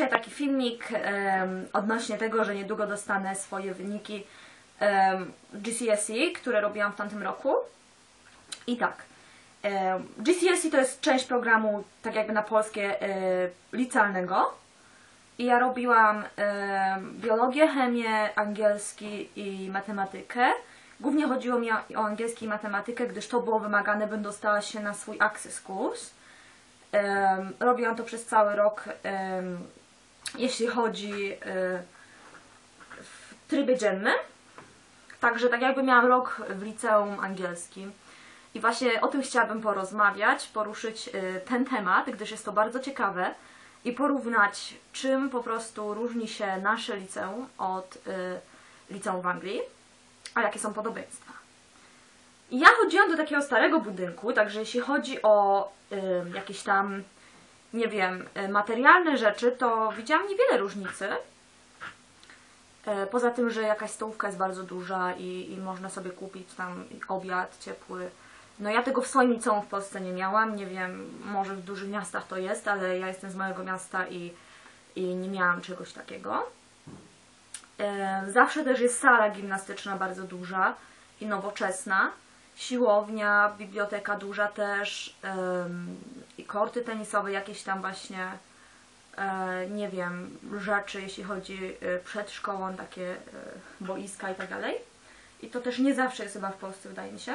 dzisiaj taki filmik em, odnośnie tego, że niedługo dostanę swoje wyniki em, GCSE, które robiłam w tamtym roku. I tak, em, GCSE to jest część programu, tak jakby na polskie, e, licealnego. I ja robiłam biologię, chemię, angielski i matematykę. Głównie chodziło mi o, angielski i matematykę, gdyż to było wymagane, bym dostała się na swój Access kurs. Em, robiłam to przez cały rok, em, jeśli chodzi e, w trybie dziennym. Także tak jakby miałam rok w liceum angielskim. I właśnie o tym chciałabym porozmawiać, poruszyć e, ten temat, gdyż jest to bardzo ciekawe i porównać, czym po prostu różni się nasze liceum od e, liceum w Anglii, a jakie są podobieństwa. Ja chodziłam do takiego starego budynku, także jeśli chodzi o jakieś tam, nie wiem, y, materialne rzeczy, to widziałam niewiele różnicy. E, Poza tym, że jakaś stołówka jest bardzo duża i, i można sobie kupić tam obiad ciepły. No ja tego w swoim liceum w Polsce nie miałam, nie wiem, może w dużych miastach to jest, ale ja jestem z małego miasta i, i nie miałam czegoś takiego. E, Zawsze też jest sala gimnastyczna bardzo duża i nowoczesna. Siłownia, biblioteka duża też i korty tenisowe, jakieś tam właśnie, e, nie wiem, rzeczy, jeśli chodzi e, przed szkołą, takie e, boiska i tak dalej. I to też nie zawsze jest chyba w Polsce, wydaje mi się.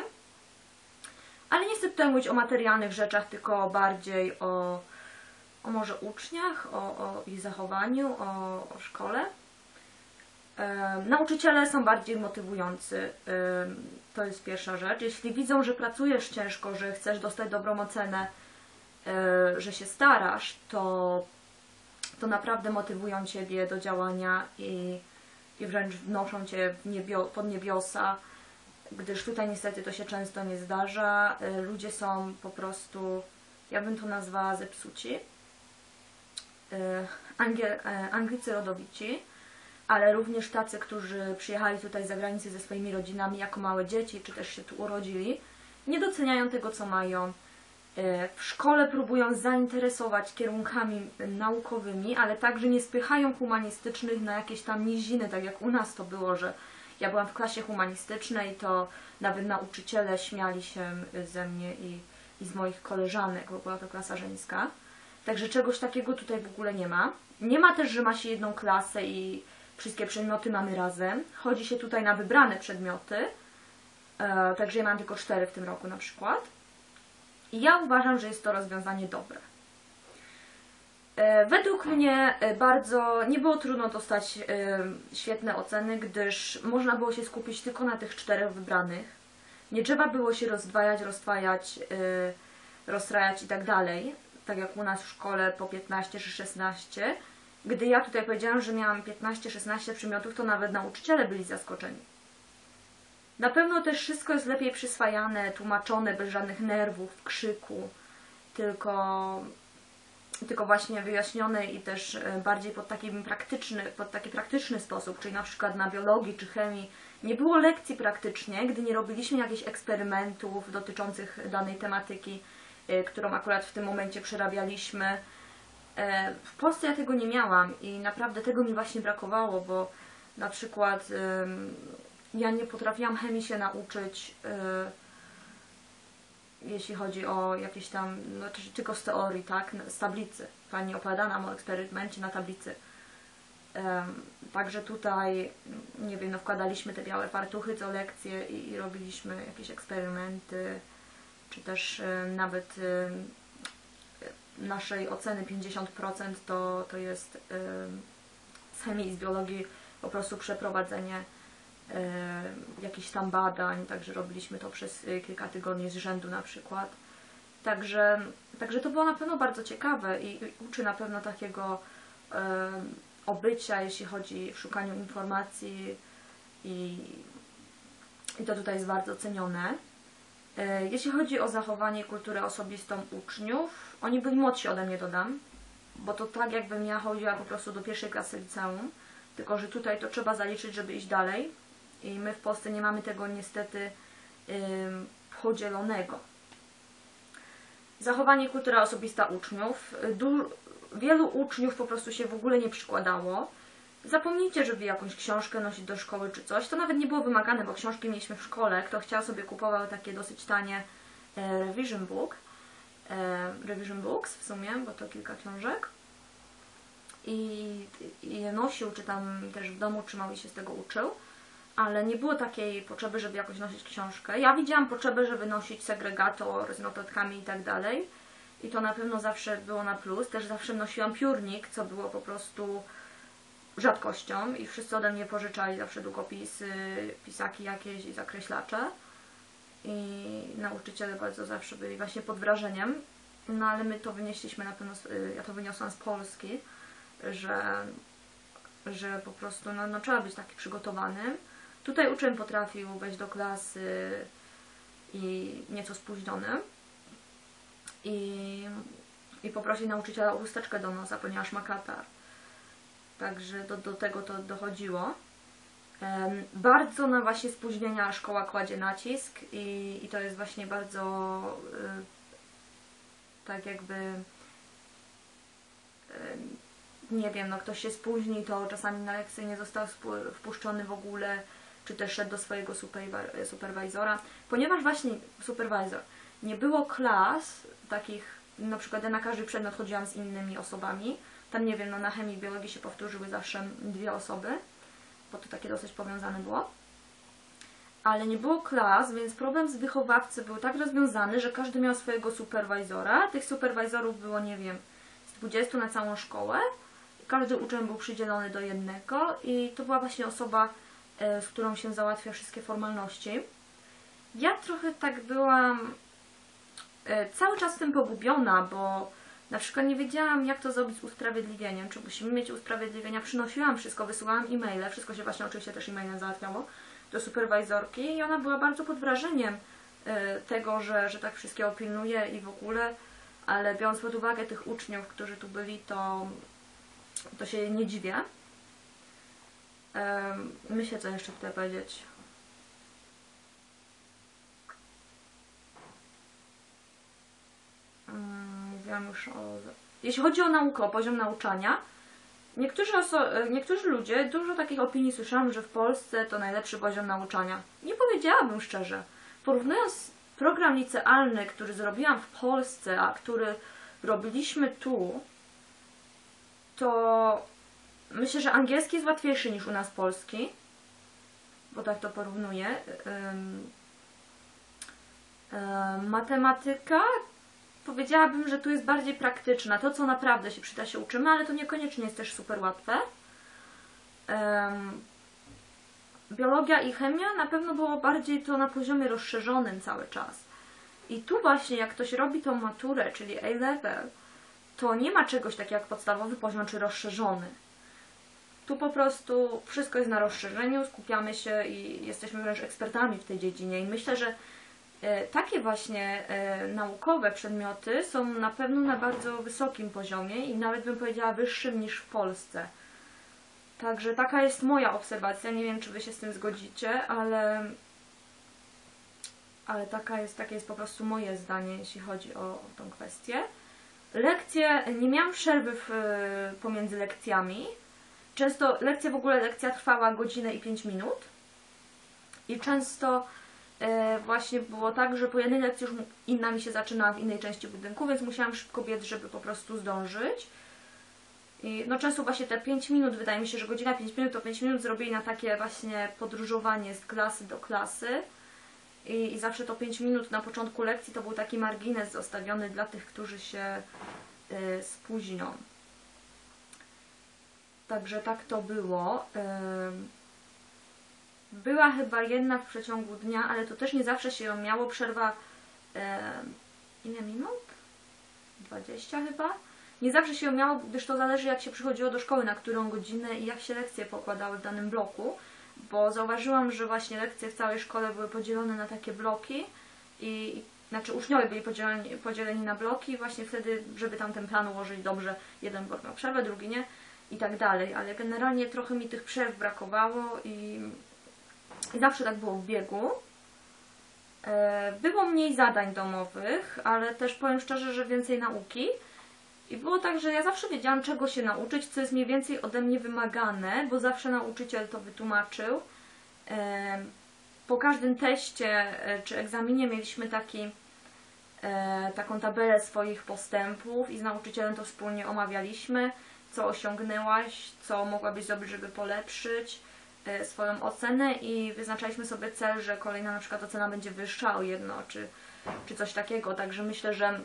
Ale nie chcę tutaj mówić o materialnych rzeczach, tylko bardziej o, o może uczniach, o, o ich zachowaniu, o, o szkole. Nauczyciele są bardziej motywujący. To jest pierwsza rzecz. Jeśli widzą, że pracujesz ciężko, że chcesz dostać dobrą ocenę, e, że się starasz, to, to naprawdę motywują Ciebie do działania i, i wręcz wnoszą Cię niebio, pod niebiosa, gdyż tutaj niestety to się często nie zdarza. E, Ludzie są po prostu, ja bym to nazwała zepsuci. E, Angiel, Anglicy rodowici ale również tacy, którzy przyjechali tutaj z zagranicy ze swoimi rodzinami jako małe dzieci, czy też się tu urodzili, nie doceniają tego, co mają. E, W szkole próbują zainteresować kierunkami naukowymi, ale także nie spychają humanistycznych na jakieś tam niziny, tak jak u nas to było, że ja byłam w klasie humanistycznej, to nawet nauczyciele śmiali się ze mnie i, i z moich koleżanek, bo była to klasa żeńska. Także czegoś takiego tutaj w ogóle nie ma. Nie ma też, że ma się jedną klasę i wszystkie przedmioty mamy razem. Chodzi się tutaj na wybrane przedmioty. E, także ja mam tylko cztery w tym roku na przykład. I ja uważam, że jest to rozwiązanie dobre. E, Według mnie e, bardzo nie było trudno dostać e, świetne oceny, gdyż można było się skupić tylko na tych czterech wybranych. Nie trzeba było się rozdwajać, roztwajać, e, rozstrajać i tak dalej, tak jak u nas w szkole po 15 czy 16. Gdy ja tutaj powiedziałam, że miałam 15-16 przedmiotów, to nawet nauczyciele byli zaskoczeni. Na pewno też wszystko jest lepiej przyswajane, tłumaczone bez żadnych nerwów, krzyku, tylko, tylko właśnie wyjaśnione i też e, bardziej pod taki praktyczny, pod taki praktyczny sposób, czyli na przykład na biologii czy chemii nie było lekcji praktycznie, gdy nie robiliśmy jakichś eksperymentów dotyczących danej tematyki, e, którą akurat w tym momencie przerabialiśmy. E, W Polsce ja tego nie miałam i naprawdę tego mi właśnie brakowało, bo na przykład ja nie potrafiłam chemii się nauczyć, e, jeśli chodzi o jakieś tam, no tylko z teorii, tak, z tablicy. Pani opowiada nam o eksperymencie na tablicy. Także tutaj, nie wiem, no wkładaliśmy te białe fartuchy co lekcje i, i robiliśmy jakieś eksperymenty, czy też nawet naszej oceny 50% to, to jest z chemii i z biologii po prostu przeprowadzenie e, jakichś tam badań, także robiliśmy to przez e, kilka tygodni z rzędu na przykład. Także, także to było na pewno bardzo ciekawe i, uczy na pewno takiego obycia, jeśli chodzi w szukaniu informacji i, i to tutaj jest bardzo cenione. E, Jeśli chodzi o zachowanie kulturę osobistą uczniów, oni byli młodsi ode mnie, dodam, bo to tak jakbym ja chodziła po prostu do pierwszej klasy liceum, tylko że tutaj to trzeba zaliczyć, żeby iść dalej i my w Polsce nie mamy tego niestety podzielonego. Zachowanie kultura osobista uczniów. Du- wielu uczniów po prostu się w ogóle nie przykładało. Zapomnijcie, żeby jakąś książkę nosić do szkoły czy coś. To nawet nie było wymagane, bo książki mieliśmy w szkole. Kto chciał sobie kupował takie dosyć tanie e, revision book. E, revision books w sumie, bo to kilka książek. I, I je nosił, czy tam też w domu trzymał i się z tego uczył. Ale nie było takiej potrzeby, żeby jakoś nosić książkę. Ja widziałam potrzebę, żeby nosić segregator z notatkami i tak dalej. I to na pewno zawsze było na plus. Też zawsze nosiłam piórnik, co było po prostu rzadkością i wszyscy ode mnie pożyczali zawsze długopisy, pisaki jakieś i zakreślacze. I nauczyciele bardzo zawsze byli właśnie pod wrażeniem. No ale my to wynieśliśmy na pewno, y, ja to wyniosłam z Polski, że, że po prostu no, no, trzeba być taki przygotowanym. Tutaj uczeń potrafił wejść do klasy i nieco spóźnionym i, i poprosić nauczyciela o chusteczkę do nosa, ponieważ ma katar. Także do, do tego to dochodziło. Bardzo na właśnie spóźnienia szkoła kładzie nacisk i, i to jest właśnie bardzo y, tak jakby nie wiem, no ktoś się spóźni, to czasami na lekcję nie został wpuszczony w ogóle, czy też szedł do swojego superwi- superwizora, ponieważ właśnie supervisor nie było klas takich, na przykład ja na każdy przedmiot chodziłam z innymi osobami, tam nie wiem, no na chemii i biologii się powtórzyły zawsze dwie osoby, bo to takie dosyć powiązane było. Ale nie było klas, więc problem z wychowawcy był tak rozwiązany, że każdy miał swojego superwizora. Tych superwizorów było, nie wiem, z 20 na całą szkołę. Każdy uczeń był przydzielony do jednego i to była właśnie osoba, e, z którą się załatwia wszystkie formalności. Ja trochę tak byłam e, cały czas tym pogubiona, bo na przykład nie wiedziałam, jak to zrobić z usprawiedliwieniem. Czy musimy mieć usprawiedliwienia? Przynosiłam wszystko, wysyłałam e-maile, wszystko się właśnie oczywiście też e-mailem załatwiało do superwizorki i ona była bardzo pod wrażeniem e, tego, że, że tak wszystkiego pilnuje i w ogóle, ale biorąc pod uwagę tych uczniów, którzy tu byli, to, to się nie dziwię. Myślę, co jeszcze tutaj powiedzieć. Mówiłam już o... Jeśli chodzi o naukę, o poziom nauczania, niektórzy, e, niektórzy ludzie, dużo takich opinii słyszałam, że w Polsce to najlepszy poziom nauczania. Nie powiedziałabym szczerze. Porównując program licealny, który zrobiłam w Polsce, a który robiliśmy tu, to myślę, że angielski jest łatwiejszy niż u nas polski, bo tak to porównuję. Matematyka powiedziałabym, że tu jest bardziej praktyczna. To, co naprawdę się przyda, się uczymy, ale to niekoniecznie jest też super łatwe. Em, biologia i chemia na pewno było bardziej to na poziomie rozszerzonym cały czas. I tu właśnie, jak ktoś robi tą maturę, czyli A-level, to nie ma czegoś takiego jak podstawowy poziom czy rozszerzony. Tu po prostu wszystko jest na rozszerzeniu, skupiamy się i jesteśmy wręcz ekspertami w tej dziedzinie. I myślę, że takie właśnie e, naukowe przedmioty są na pewno na bardzo wysokim poziomie i nawet bym powiedziała wyższym niż w Polsce. Także taka jest moja obserwacja. Nie wiem, czy Wy się z tym zgodzicie, ale, ale taka jest, takie jest po prostu moje zdanie, jeśli chodzi o, o tą kwestię. Lekcje, nie miałam przerwy w, pomiędzy lekcjami. Często lekcja w ogóle lekcja trwała godzinę i 5 minut. I często e, właśnie było tak, że po jednej lekcji już inna mi się zaczynała w innej części budynku, więc musiałam szybko biec, żeby po prostu zdążyć. I no często właśnie te 5 minut, wydaje mi się, że godzina 5 minut to 5 minut zrobili na takie właśnie podróżowanie z klasy do klasy. I, I zawsze to 5 minut na początku lekcji to był taki margines zostawiony dla tych, którzy się y, spóźnią. Także tak to było. Ym, Była chyba jedna w przeciągu dnia, ale to też nie zawsze się miało. Przerwa ym, ile minut? 20 chyba? Nie zawsze się miało, gdyż to zależy jak się przychodziło do szkoły, na którą godzinę i jak się lekcje pokładały w danym bloku, bo zauważyłam, że właśnie lekcje w całej szkole były podzielone na takie bloki i znaczy uczniowie byli podzieleni, podzieleni na bloki i właśnie wtedy, żeby tam ten plan ułożyć dobrze, jeden blok miał przerwę, drugi nie i tak dalej, ale generalnie trochę mi tych przerw brakowało i zawsze tak było w biegu. E, Było mniej zadań domowych, ale też powiem szczerze, że więcej nauki. I było tak, że ja zawsze wiedziałam, czego się nauczyć, co jest mniej więcej ode mnie wymagane, bo zawsze nauczyciel to wytłumaczył. Em, Po każdym teście e, czy egzaminie mieliśmy taki, e, taką tabelę swoich postępów i z nauczycielem to wspólnie omawialiśmy, co osiągnęłaś, co mogłabyś zrobić, żeby polepszyć e, swoją ocenę i wyznaczaliśmy sobie cel, że kolejna na przykład ocena będzie wyższa o jedno, czy, czy coś takiego. Także myślę, że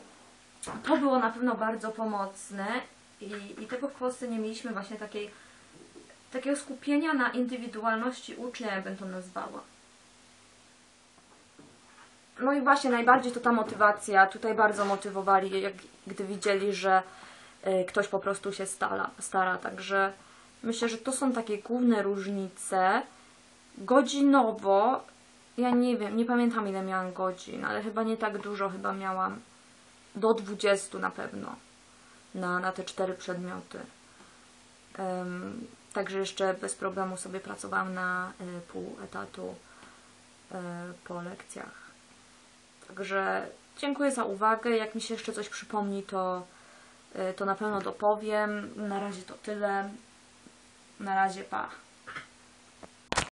to było na pewno bardzo pomocne i, i tego w Polsce nie mieliśmy właśnie takiej, takiego skupienia na indywidualności ucznia, ja bym to nazwała. No i właśnie najbardziej to ta motywacja. Tutaj bardzo motywowali, jak, gdy widzieli, że y, ktoś po prostu się stara, stara. Także myślę, że to są takie główne różnice. Godzinowo, ja nie wiem, nie pamiętam ile miałam godzin, ale chyba nie tak dużo, chyba miałam do 20 na pewno na, na te cztery przedmioty. Em, także jeszcze bez problemu sobie pracowałam na y, pół etatu y, po lekcjach. Także dziękuję za uwagę. Jak mi się jeszcze coś przypomni, to, y, to na pewno dopowiem. Na razie to tyle. Na razie pa.